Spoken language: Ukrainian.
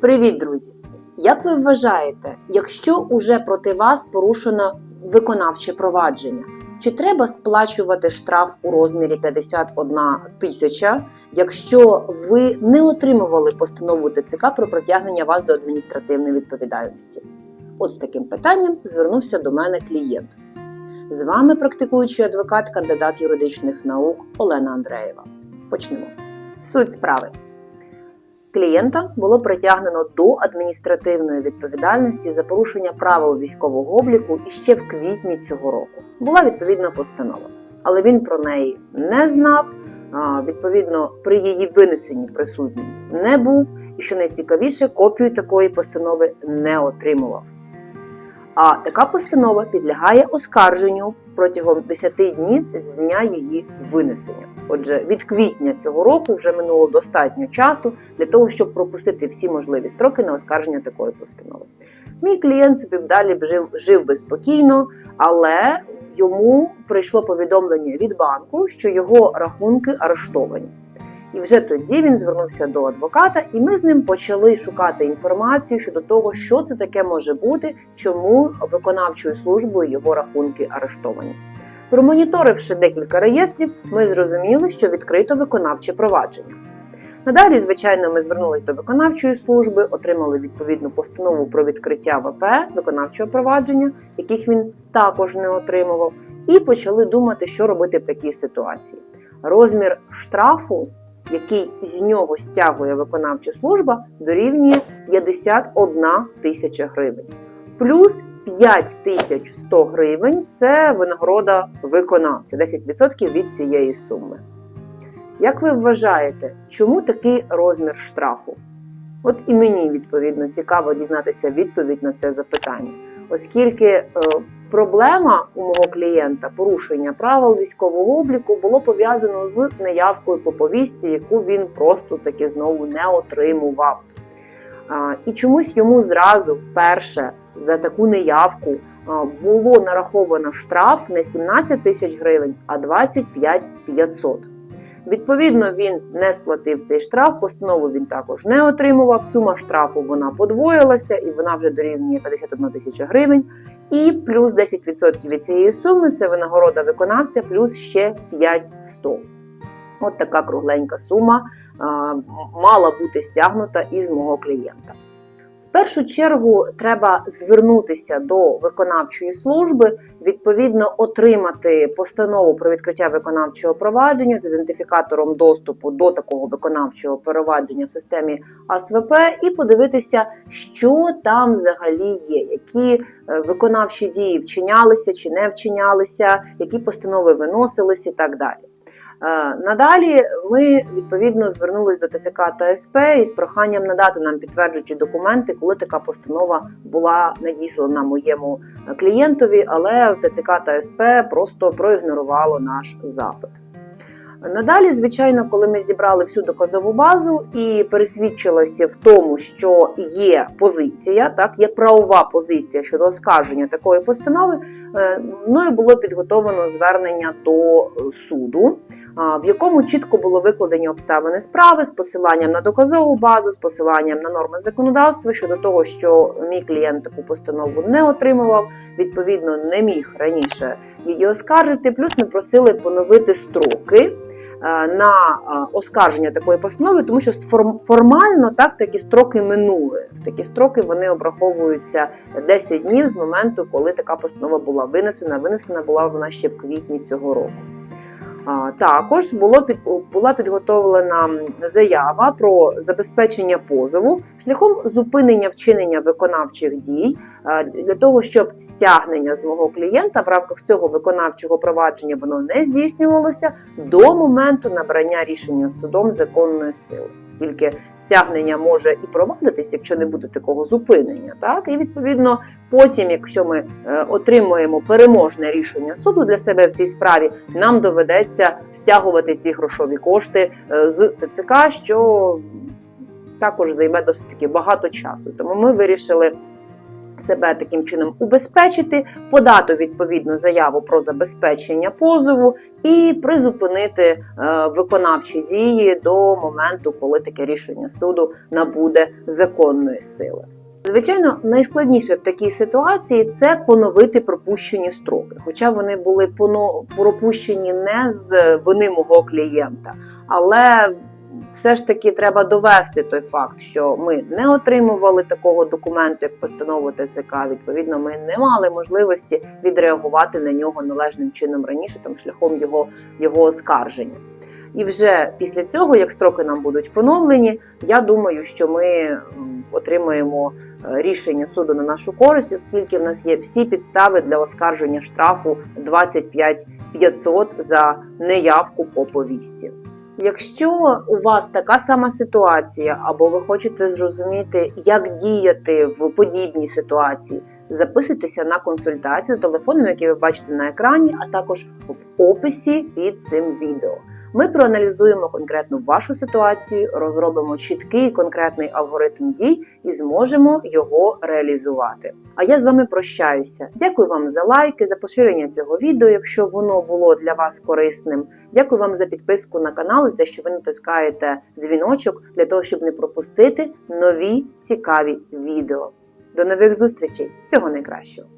Привіт, друзі! Як ви вважаєте, якщо уже проти вас порушено виконавче провадження, чи треба сплачувати штраф у розмірі 51 тисяча, якщо ви не отримували постанову ТЦК про притягнення вас до адміністративної відповідальності? От з таким питанням звернувся до мене клієнт. З вами практикуючий адвокат, кандидат юридичних наук Олена Андреєва. Почнемо. Суть справи. Клієнта було притягнено до адміністративної відповідальності за порушення правил військового обліку іще в квітні цього року. Була відповідна постанова, але він про неї не знав. Відповідно, при її винесенні присутній не був, і що найцікавіше, копію такої постанови не отримував. А така постанова підлягає оскарженню протягом 10 днів з дня її винесення. Отже, від квітня цього року вже минуло достатньо часу для того, щоб пропустити всі можливі строки на оскарження такої постанови. Мій клієнт собі далі жив, жив би спокійно, але йому прийшло повідомлення від банку, що його рахунки арештовані. І вже тоді він звернувся до адвоката, і ми з ним почали шукати інформацію щодо того, що це таке може бути, чому виконавчою службою його рахунки арештовані. Промоніторивши декілька реєстрів, ми зрозуміли, що відкрито виконавче провадження. Надалі, звичайно, ми звернулися до виконавчої служби, отримали відповідну постанову про відкриття ВП виконавчого провадження, яких він також не отримував, і почали думати, що робити в такій ситуації. Розмір штрафу, який з нього стягує виконавча служба, дорівнює 51 тисяча гривень. Плюс 5100 гривень це винагорода виконавця, 10% від цієї суми. Як ви вважаєте, чому такий розмір штрафу? От і мені відповідно цікаво дізнатися відповідь на це запитання, оскільки е, проблема у мого клієнта порушення правил військового обліку було пов'язано з неявкою по повісті, яку він просто таки знову не отримував. І чомусь йому зразу вперше за таку неявку було нараховано штраф не 17 тисяч гривень, а 25 500. Відповідно, він не сплатив цей штраф, постанову він також не отримував. Сума штрафу вона подвоїлася і вона вже дорівнює 51 тисяча гривень. І плюс 10% від цієї суми це винагорода виконавця, плюс ще 5100. От така кругленька сума а, мала бути стягнута із мого клієнта. Першу чергу треба звернутися до виконавчої служби, відповідно отримати постанову про відкриття виконавчого провадження з ідентифікатором доступу до такого виконавчого провадження в системі АСВП і подивитися, що там взагалі є, які е, виконавчі дії вчинялися чи не вчинялися, які постанови виносилися і так далі. Е, Надалі ми відповідно звернулись до ТЦК та СП із проханням надати нам підтверджуючі документи, коли така постанова була надіслана моєму клієнтові, але ТЦК та СП просто проігнорувало наш запит. Надалі, звичайно, коли ми зібрали всю доказову базу і пересвідчилося в тому, що є позиція, так є правова позиція щодо оскарження такої постанови, е, мною було підготовлено звернення до е, суду, в якому чітко було викладені обставини справи з посиланням на доказову базу, з посиланням на норми законодавства щодо того, що мій клієнт таку постанову не отримував, відповідно не міг раніше її оскаржити. Плюс ми просили поновити строки. е, На е, оскарження такої постанови, тому що формально так такі строки минули. В такі строки вони обраховуються 10 днів з моменту, коли така постанова була винесена. Винесена була вона ще в квітні цього року. Також було під, була підготовлена заява про забезпечення позову шляхом зупинення вчинення виконавчих дій для того, щоб стягнення з мого клієнта в рамках цього виконавчого провадження воно не здійснювалося до моменту набрання рішення судом законної сили. Оскільки стягнення може і провадитись, якщо не буде такого зупинення, так і відповідно потім, якщо ми е, отримуємо переможне рішення суду для себе в цій справі, нам доведеться стягувати ці грошові кошти е, з ТЦК, що також займе досить таки багато часу. Тому ми вирішили себе таким чином убезпечити, подати відповідну заяву про забезпечення позову і призупинити е, виконавчі дії до моменту, коли таке рішення суду набуде законної сили. Звичайно, найскладніше в такій ситуації це поновити пропущені строки, хоча вони були пропущені не з вини мого клієнта, але все ж таки треба довести той факт, що ми не отримували такого документу, як постанову ТЦК. Відповідно, ми не мали можливості відреагувати на нього належним чином раніше, там шляхом його, його оскарження. І вже після цього, як строки нам будуть поновлені, я думаю, що ми отримаємо е, рішення суду на нашу користь, оскільки в нас є всі підстави для оскарження штрафу 25 500 за неявку по повісті. Якщо у вас така сама ситуація, або ви хочете зрозуміти, як діяти в подібній ситуації, записуйтеся на консультацію з телефоном, який ви бачите на екрані, а також в описі під цим відео. Ми проаналізуємо конкретно вашу ситуацію, розробимо чіткий конкретний алгоритм дій і зможемо його реалізувати. А я з вами прощаюся. Дякую вам за лайки, за поширення цього відео, якщо воно було для вас корисним. Дякую вам за підписку на канал, за те, що ви натискаєте дзвіночок для того, щоб не пропустити нові цікаві відео. До нових зустрічей! Всього найкращого!